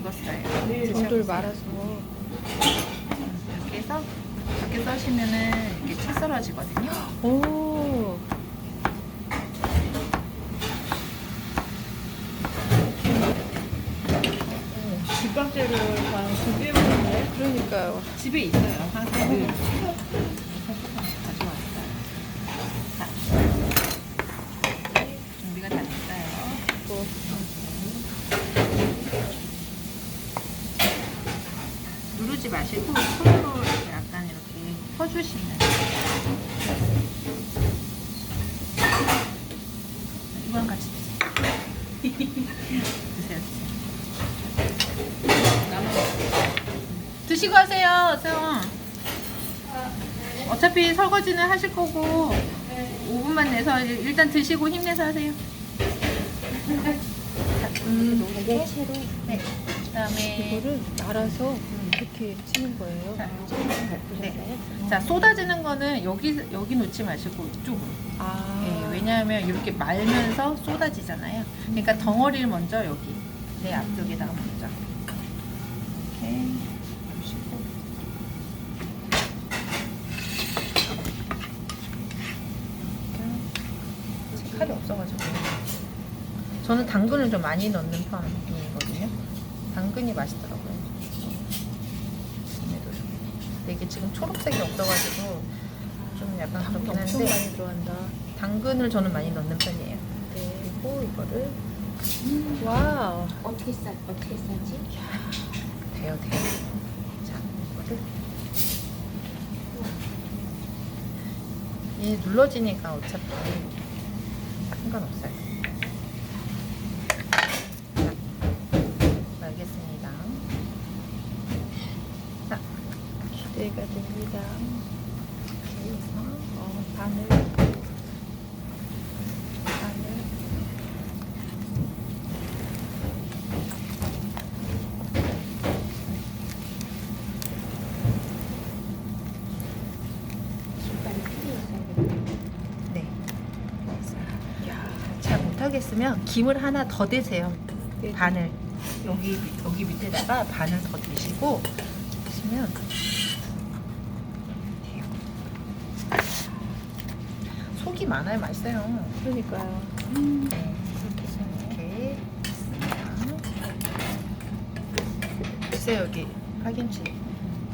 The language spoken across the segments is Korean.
익었어요. 돌돌 드셔보세요. 말아서. 이렇게 해서 이렇게 써시면은 이게 채 썰어지거든요. 오. 집밥제를 다 준비해봤는데 그러니까요. 집에 있어요. 항상 가져왔어요. 자, 준비가 다 됐어요. 뭐. 누르지 마시고 손으로 약간 이렇게 퍼주시면 이거랑 같이 드세요. 드세요, 드세요. 드시고 하세요, 세영. 어차피 설거지는 하실 거고 5분만 내서 일단 드시고 힘내서 하세요. 음, 이게 네. 그다음에 이거를 말아서 이렇게 치는 거예요. 자, 네. 자 쏟아지는 거는 여기 여기 놓지 마시고 이쪽으로. 아. 예, 왜냐하면 이렇게 말면서 쏟아지잖아요. 그러니까 덩어리를 먼저 여기 내 앞쪽에다가 먼저 이렇게 이렇게 칼이 없어가지고 저는 당근을 좀 많이 넣는 편이거든요. 당근이 맛있더라고요. 얘도 좀. 근데 이게 지금 초록색이 없어가지고 좀 약간 그렇긴 엄청 한데 많이 들어간다. 당근을 저는 많이 넣는 편이에요. 네. 그리고 이거를 와우. 어떻게 싸 어떻게 싸지? 돼요, 돼요. 자, 이거를 얘 눌러지니까 어차피 상관없어요. 자, 알겠습니다. 자, 기대가 됩니다. 해서 어, 바늘. 바늘. 있어요. 네. 야, 잘 못하겠으면 김을 하나 더 대세요. 네. 반을 여기 여기 밑에다가 반을 더 드시고 드시면 돼요. 속이 많아야 맛있어요. 그러니까요. 네, 이렇게 이렇게. 주세요 여기 파김치.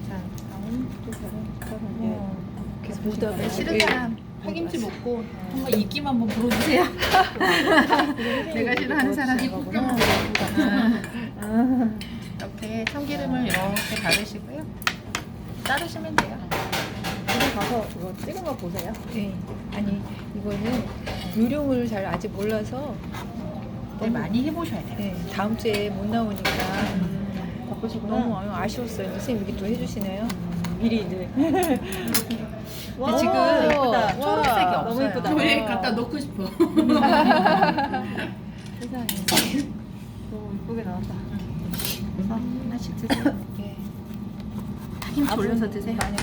자, 어, 게 이렇게 보다 보시면 싫은 사람 파김치 먹고 한번 이끼만 한번 불어주세요. 내가 싫어하는 사람. 아, 이렇게 참기름을 이렇게 바르시고요. 자르시면 돼요. 가서 이거 찍은 거 보세요. 네. 아니 이거는 요령을 잘 아직 몰라서 네, 많이 해보셔야 돼요. 네, 다음 주에 못 나오니까 바쁘시구나. 너무 아쉬웠어요. 선생님 이렇게 또 해주시네요. 미리 이제. 근데 지금 예쁘다. 초록색이 와, 없어요. 너무 예쁘다. 교회에 갖다 놓고 싶어. 세상에. 너무 이쁘게 나왔다. 그래서 하나씩 드세요. 네. 파김치 올려서 드세요. 많이